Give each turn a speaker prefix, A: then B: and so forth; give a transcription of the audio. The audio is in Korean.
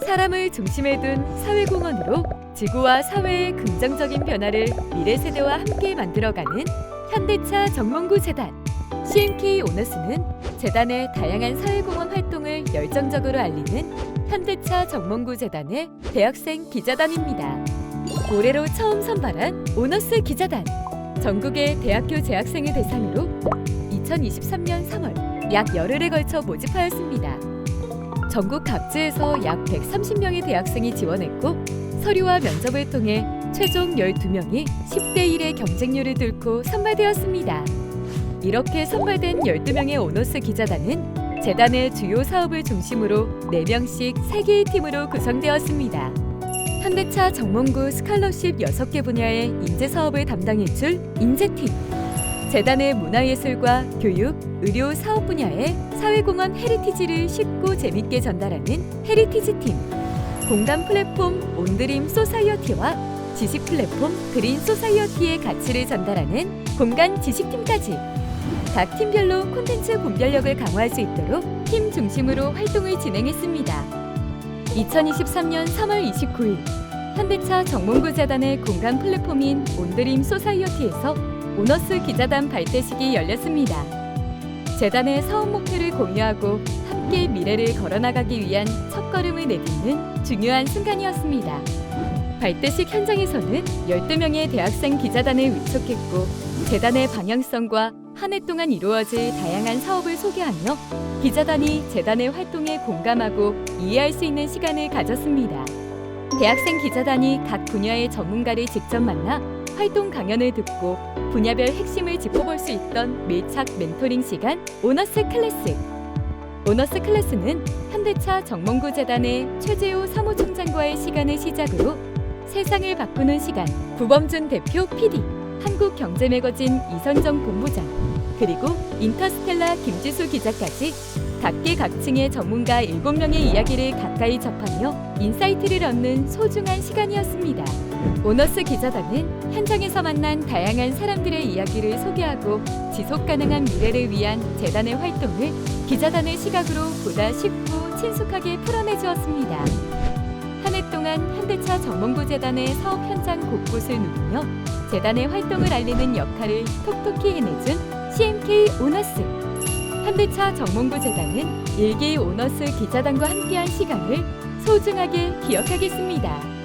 A: 사람을 중심에 둔 사회공헌으로 지구와 사회의 긍정적인 변화를 미래 세대와 함께 만들어가는 현대차 정몽구 재단. CMK 오너스는 재단의 다양한 사회공헌 활동을 열정적으로 알리는 현대차 정몽구 재단의 대학생 기자단입니다. 올해로 처음 선발한 오너스 기자단. 전국의 대학교 재학생을 대상으로 2023년 3월 약 열흘에 걸쳐 모집하였습니다. 전국 각지에서 약 130명의 대학생이 지원했고 서류와 면접을 통해 최종 12명이 10대 1의 경쟁률을 뚫고 선발되었습니다. 이렇게 선발된 12명의 오너스 기자단은 재단의 주요 사업을 중심으로 4명씩 3개의 팀으로 구성되었습니다. 현대차 정몽구 스칼러십 6개 분야의 인재 사업을 담당해줄 인재팀, 재단의 문화예술과 교육, 의료 사업 분야의 사회공헌 헤리티지를 쉽고 재밌게 전달하는 헤리티지 팀, 공간 플랫폼 온드림 소사이어티와 지식 플랫폼 그린 소사이어티의 가치를 전달하는 공간 지식팀까지 각 팀별로 콘텐츠 분별력을 강화할 수 있도록 팀 중심으로 활동을 진행했습니다. 2023년 3월 29일 현대차 정몽구 재단의 공간 플랫폼인 온드림 소사이어티에서 오너스 기자단 발대식이 열렸습니다. 재단의 사업 목표를 공유하고 함께 미래를 걸어나가기 위한 첫걸음을 내딛는 중요한 순간이었습니다. 발대식 현장에서는 12명의 대학생 기자단을 위촉했고 재단의 방향성과 한 해 동안 이루어질 다양한 사업을 소개하며 기자단이 재단의 활동에 공감하고 이해할 수 있는 시간을 가졌습니다. 대학생 기자단이 각 분야의 전문가를 직접 만나 활동 강연을 듣고 분야별 핵심을 짚어볼 수 있던 밀착 멘토링 시간 오너스 클래스. 오너스 클래스는 현대차 정몽구 재단의 최재호 사무총장과의 시간을 시작으로 세상을 바꾸는 시간 구범준 대표 PD, 한국경제매거진 이선정 본부장, 그리고 인터스텔라 김지수 기자까지 각계 각층의 전문가 7명의 이야기를 가까이 접하며 인사이트를 얻는 소중한 시간이었습니다. 오너스 기자단은 현장에서 만난 다양한 사람들의 이야기를 소개하고 지속 가능한 미래를 위한 재단의 활동을 기자단의 시각으로 보다 쉽고 친숙하게 풀어내 주었습니다. 한 해 동안 현대차 정몽구 재단의 사업 현장 곳곳을 누비며 재단의 활동을 알리는 역할을 톡톡히 해내준 CMK 오너스. 현대차 정몽구 재단은 일기 오너스 기자단과 함께한 시간을 소중하게 기억하겠습니다.